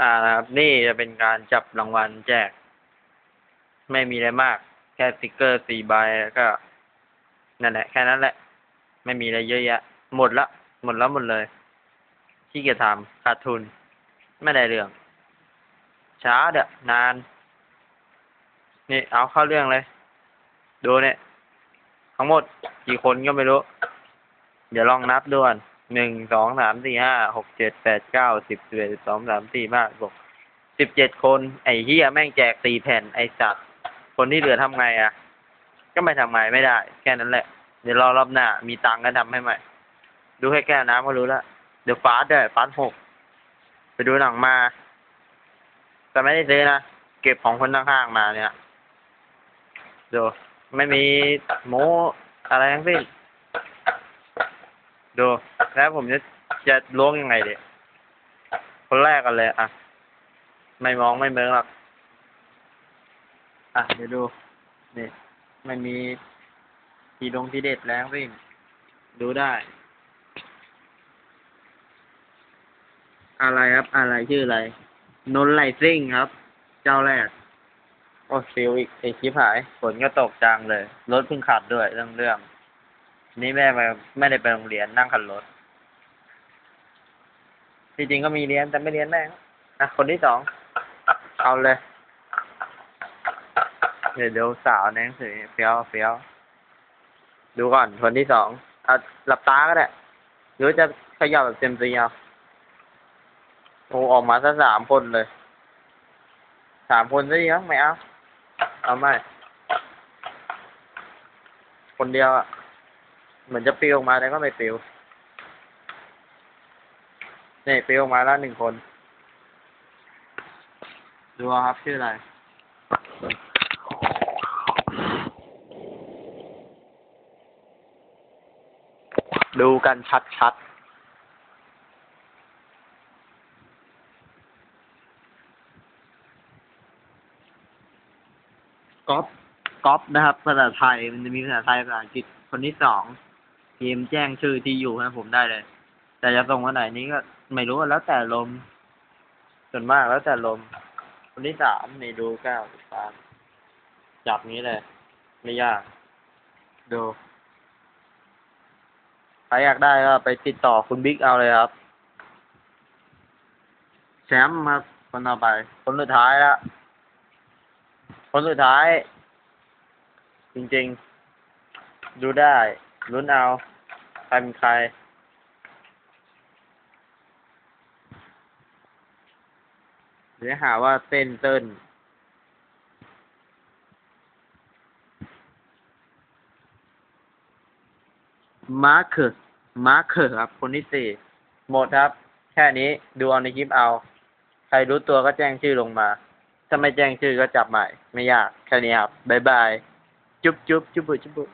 อ่านะครับ นี่จะเป็นการจับรางวัลแจก ไม่มีอะไรมาก แค่สติกเกอร์สี่ใบแล้วก็ นั่นแหละ แค่นั้นแหละ ไม่มีอะไรเยอะแยะ หมดละ หมดแล้วหมดเลยที่เกียจทำขาดทุน ไม่ได้เรื่อง ช้าเด้อนาน นี่เอาเข้าเรื่องเลย ดูเนี่ย ทั้งหมดกี่คนก็ไม่รู้ เดี๋ยวลองนับด้วย หนึ่งสองสามสี่ห้าหกเจ็ดแปดเก้าสิบสิบเอ็ดสิบสองสามสี่ห้าหกสิบเจ็ดคน ไอ้เฮียแม่งแจกสี่แผ่นไอ้สัตว์คนที่เหลือทำไงอะ ก็ไม่ทำไงไม่ได้ แค่นั้นแหละ เดี๋ยวรอรอบหน้า มีตังค์ก็ทำให้ใหม่ ดูแค่แก้วน้ำก็รู้ล้วเดี๋ยวฟาสด้วยฟาสหกไปดูหนังมา แต่ไม่ได้ซื้อนะ เก็บของคนข้างๆมาเนี่ยดูไม่มีโม้อะไรทั้งสิ้น ดูแล้วผมจะจะล้วงยังไงดีคนแรกกันเลย อะ ไม่มองไม่เมิงหรอกอะเดี๋ยวดูนี่ไม่มีทีดงทีเด็ดแล้วสิ้นดูได้ อะไรครับ อะไรชื่ออะไร นนไลซิ่งครับ เจ้าแรก โอ้ซิลอีกไอคลิปหายฝนก็ตกจังเลย รถเพิ่งขับด้วยเรื่องเรื่อง นี่แม่ไปไม่ได้ไปโรงเรียนนั่งขับรถจริงๆก็มีเรียนแต่ไม่เรียนแม่งนะคนที่สองเอาเลยเดี๋ยวเดี๋ยวสาวในหนังสือเฟี้ยวเฟี้ยวดูก่อนคนที่สองเอาหลับตาก็ได้หรือจะขย่าแบบเต็มตีเอาโอ้ออกมาซะสามคนเลยสามคนซะยังไม่เอาเอาไม่คนเดียวอะ เหมือนจะปลิวออกมาแต่ก็ไม่ปลิวนี่ปลิวออกมาแล้วหนึ่งคน ดูเอาครับชื่ออะไรดูกันชัดๆก๊อปก๊อปนะครับ ภาษาไทย มันจะมีภาษาไทยภาษาอังกฤษคนที่สอง ทีมแจ้งชื่อที่อยู่ให้ผมได้เลย แต่จะส่งวันไหนนี้ก็ไม่รู้แล้วแต่ลม ส่วนมากแล้วแต่ลม คนที่สามนี่ดูเก้าสามจับนี้เลย ไม่ยาก ดูใครอยากได้ก็ไปติดต่อคุณบิ๊กเอาเลยครับ แชมป์มาคนต่อไป คนสุดท้ายละคนสุดท้าย จริง ๆ ดูได้ลุ้นเอา ครเป็นใคร เดี๋ยวหาว่าเต้นเต้นมาร์คเกอร์มาร์คเกอร์ครับ คนที่สี่หมดครับ แค่นี้ดูเอาในคลิปเอา ใครรู้ตัวก็แจ้งชื่อลงมา ถ้าไม่แจ้งชื่อก็จับใหม่ ไม่ยาก แค่นี้ครับ บ๊ายบาย จุ๊บจุ๊บจุ๊บบุจุ๊บบุ